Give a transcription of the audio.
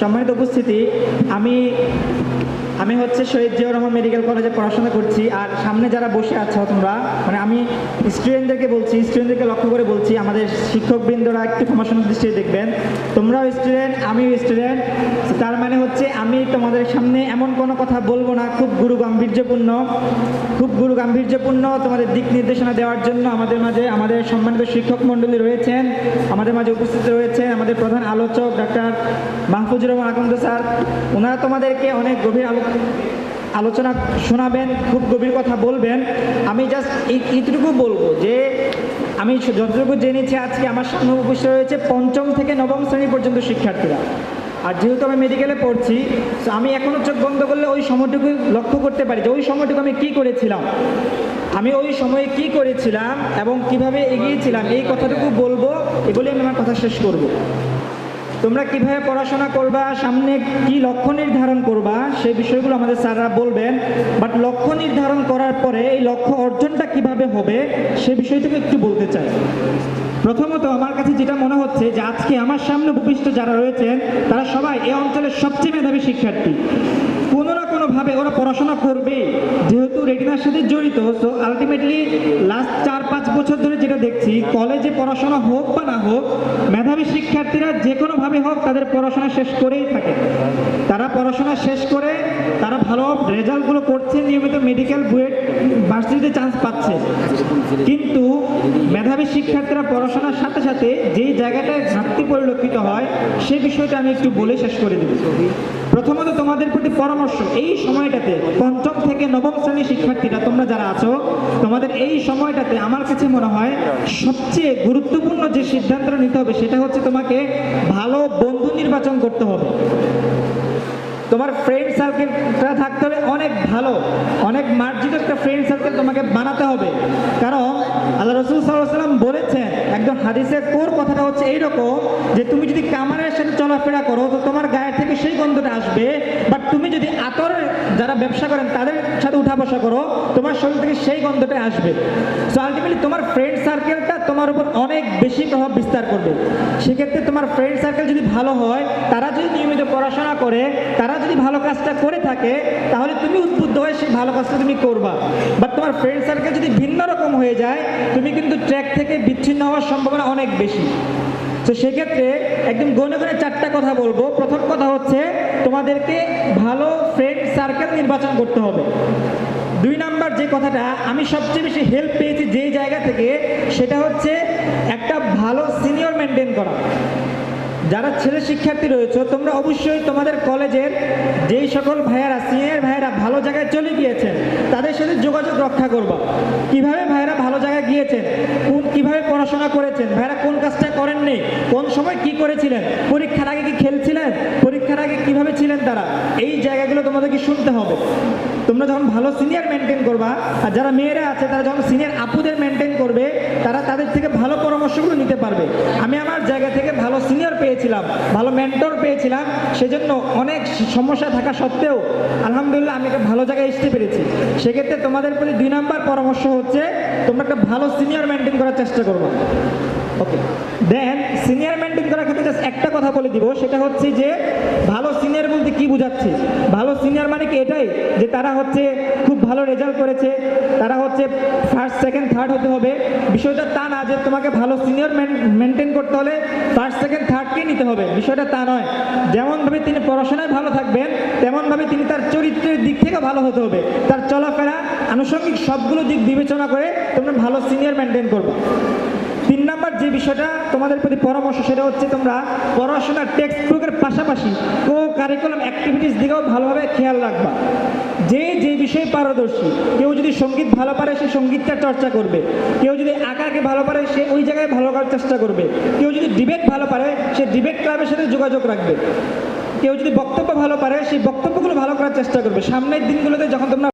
সম্মানিত উপস্থিতি, আমি আমি হচ্ছে শহীদ জিয়াউর রহমান মেডিকেল কলেজে পড়াশোনা করছি, আর সামনে যারা বসে আছো তোমরা মানে আমি স্টুডেন্টদেরকে বলছি, স্টুডেন্টদেরকে লক্ষ্য করে বলছি, আমাদের শিক্ষকবৃন্দরা একটু ক্ষমাসনের দৃষ্টিতে দেখবেন। তোমরাও স্টুডেন্ট আমিও স্টুডেন্ট তার মানে হচ্ছে আমি তোমাদের সামনে এমন কোনো কথা বলব না, খুব গুরু গাম্ভীর্যপূর্ণ খুব গুরু গাম্ভীর্যপূর্ণ তোমাদের দিক নির্দেশনা দেওয়ার জন্য আমাদের মাঝে, আমাদের সম্মানিত শিক্ষক মণ্ডলী রয়েছেন, আমাদের মাঝে উপস্থিত রয়েছেন আমাদের প্রধান আলোচক ডাক্তার মাহফুজুর রহমান আকন্দ স্যার। ওনারা তোমাদেরকে অনেক গভীর আলো আলোচনা শোনাবেন, খুব গভীর কথা বলবেন। আমি জাস্ট এইটুকু বলব যে, আমি যতটুকু জেনেছি আজকে আমার সামনে উপস্থিত রয়েছে পঞ্চম থেকে নবম শ্রেণি পর্যন্ত শিক্ষার্থীরা। আর যেহেতু আমি মেডিকেলে পড়ছি আমি এখনও চোখ বন্ধ করলে ওই সময়টুকু লক্ষ্য করতে পারি যে ওই সময়টুকু আমি কী করেছিলাম। আমি ওই সময়ে কি করেছিলাম এবং কীভাবে এগিয়েছিলাম, এই কথাটুকু বলব এগুলি আমি আমার কথা শেষ করব। তোমরা কীভাবে পড়াশোনা করবা, সামনে কি লক্ষ্য নির্ধারণ করবা, সেই বিষয়গুলো আমাদের স্যাররা বলবেন। বাট লক্ষ্য নির্ধারণ করার পরে এই লক্ষ্য অর্জনটা কীভাবে হবে, সে বিষয়টুকু একটু বলতে চাই। প্রথমত আমার কাছে যেটা মনে হচ্ছে যে আজকে আমার সামনে উপবিষ্ট যারা রয়েছেন, তারা সবাই এই অঞ্চলের সবচেয়ে মেধাবী শিক্ষার্থী। কোনোভাবে ওরা পড়াশোনা করবে, যেহেতু রেটিনার সাথে জড়িত তো আলটিমেটলি লাস্ট চার, পাঁচ বছর ধরে যেটা দেখছি কলেজে পড়াশোনা হোক বা না হোক, মেধাবী শিক্ষার্থীরা যে কোনোভাবে হোক তাদের পড়াশোনা শেষ করেই থাকে। তারা পড়াশোনা শেষ করে তারা ভালো রেজাল্টগুলো করছে, নিয়মিত মেডিকেল বুয়েট ভার্সিটিতে চান্স পাচ্ছে। কিন্তু মেধাবী শিক্ষার্থীরা পড়াশোনার সাথে সাথে যেই জায়গাটায় ঘাটতি পরিলক্ষিত হয়, সে বিষয়টা আমি একটু বলে শেষ করে দেব। প্রথমত তোমাদের প্রতি পরামর্শ, এই সময়টাতে পঞ্চম থেকে নবম শ্রেণির শিক্ষার্থীরা তোমরা যারা আছো, তোমাদের এই সময়টাতে আমার কাছে মনে হয় সবচেয়ে গুরুত্বপূর্ণ যে সিদ্ধান্তটা নিতে হবে সেটা হচ্ছে তোমাকে ভালো বন্ধু নির্বাচন করতে হবে। তোমার ফ্রেন্ড সার্কেলটা থাকতে হবে অনেক ভালো, অনেক মার্জিত একটা ফ্রেন্ড সার্কেল তোমাকে বানাতে হবে। কারণ আল্লাহ রসুল সাল্লাম বলেছেন, একদম হাদিসের কোর কথাটা হচ্ছে এইরকম যে তুমি যদি কামারের সাথে চলাফেরা করো, তো তোমার গায়ে থেকে সেই গন্ধটা আসবে। বাট তুমি যদি আতরের যারা ব্যবসা করেন, তাদের সাথে উঠা বসা করো, তোমার শরীর থেকে সেই গন্ধটা আসবে। সো আলটিমেটলি তোমার ফ্রেন্ড সার্কেলটা তোমার উপর অনেক বেশি প্রভাব বিস্তার করবে। সেক্ষেত্রে তোমার ফ্রেন্ড সার্কেল যদি ভালো হয়, তারা যদি নিয়মিত পড়াশোনা করে, তারা যদি ভালো কাজটা করে থাকে, তাহলে তুমি উদ্বুদ্ধ হয়ে সেই ভালো কাজটা তুমি করবা। বাট তোমার ফ্রেন্ড সার্কেল যদি ভিন্ন রকম হয়ে যায়, তুমি কিন্তু ট্র্যাক থেকে বিচ্ছিন্ন হওয়ার সম্ভাবনা অনেক বেশি। তো সেক্ষেত্রে একদম গনে গনে চারটা কথা বলব। প্রথম কথা হচ্ছে, তোমাদেরকে ভালো ফ্রেন্ড সার্কেল নির্বাচন করতে হবে। দুই নাম্বার যে কথাটা, আমি সবচেয়ে বেশি হেল্প পেয়েছি যেই জায়গা থেকে, সেটা হচ্ছে একটা ভালো সিনিয়র মেনটেন করা। যারা ছেলে শিক্ষার্থী রয়েছে, তোমরা অবশ্যই তোমাদের কলেজের যেই সকল ভাইয়েরা সিনিয়র ভাইয়েরা ভালো জায়গায় চলে গিয়েছেন, তাদের সাথে যোগাযোগ রক্ষা করবা। কীভাবে ভাইয়েরা ভালো জায়গায় গিয়েছেন? কোন কীভাবে পড়াশোনা করেছেন? ভাইয়েরা কোন কাজটা করেননি? কোন সময় কি করেছিলেন? পরীক্ষার আগে কি খেলছিলেন পরীক্ষার আগে কীভাবে ছিলেন তারা এই জায়গাগুলো তোমাদেরকে শুনতে হবে। তোমরা যখন ভালো সিনিয়র মেনটেন করবা, আর যারা মেয়েরা আছে, তারা যখন সিনিয়র আপুদের মেনটেন করবে, তারা তাদের থেকে ভালো পরামর্শগুলো নিতে পারবে। আমি আমার জায়গা থেকে ভালো সিনিয়র পেয়েছিলাম, ভালো মেন্টর পেয়েছিলাম, সেজন্য অনেক সমস্যা থাকা সত্ত্বেও, আলহামদুলিল্লাহ আমি একটা ভালো জায়গায় আসতে পেরেছি। সেক্ষেত্রে তোমাদের প্রতি দুই নাম্বার পরামর্শ হচ্ছে, তোমরা একটা ভালো সিনিয়র মেনটেন করার চেষ্টা করব। ওকে দেন সিনিয়র মেনটেন করার ক্ষেত্রে জাস্ট একটা কথা বলে দিব, সেটা হচ্ছে যে, ভালো কি বুঝাচ্ছি? ভালো সিনিয়র মানে কি এটাই? যে তারা হচ্ছে খুব ভালো রেজাল্ট করেছে। তারা হচ্ছে ফার্স্ট সেকেন্ড থার্ড হতে হবে। বিষয়টা তা না যে তোমাকে ভালো সিনিয়র মেনটেন করতে হলে ফার্স্ট সেকেন্ড থার্ডকেই নিতে হবে। বিষয়টা তা নয়। যেমনভাবে তিনি পড়াশোনায় ভালো থাকবেন, তেমনভাবে তিনি তার চরিত্রের দিক থেকে ভালো হতে হবে। তার চলাফেরা, আনুষঙ্গিক সবগুলো দিক বিবেচনা করে তোমরা ভালো সিনিয়র মেনটেন করবে। তিন নাম্বার যে বিষয়টা তোমাদের প্রতি পরামর্শ, সেটা হচ্ছে তোমরা পড়াশোনার টেক্সট বুকের পাশাপাশি কো কারিকুলাম অ্যাক্টিভিটিস দিকেও ভালোভাবে খেয়াল রাখবা। যে যে বিষয়ে পারদর্শী, কেউ যদি সংগীত ভালো পারে, সে সঙ্গীতটা চর্চা করবে। কেউ যদি আঁকাকে ভালো পারে, সে ওই জায়গায় ভালো করার চেষ্টা করবে। কেউ যদি ডিবেট ভালো পারে, সে ডিবেট ক্লাবের সাথে যোগাযোগ রাখবে। কেউ যদি বক্তব্য ভালো পারে সেই বক্তব্যগুলো ভালো করার চেষ্টা করবে। সামনের দিনগুলোতে যখন তোমরা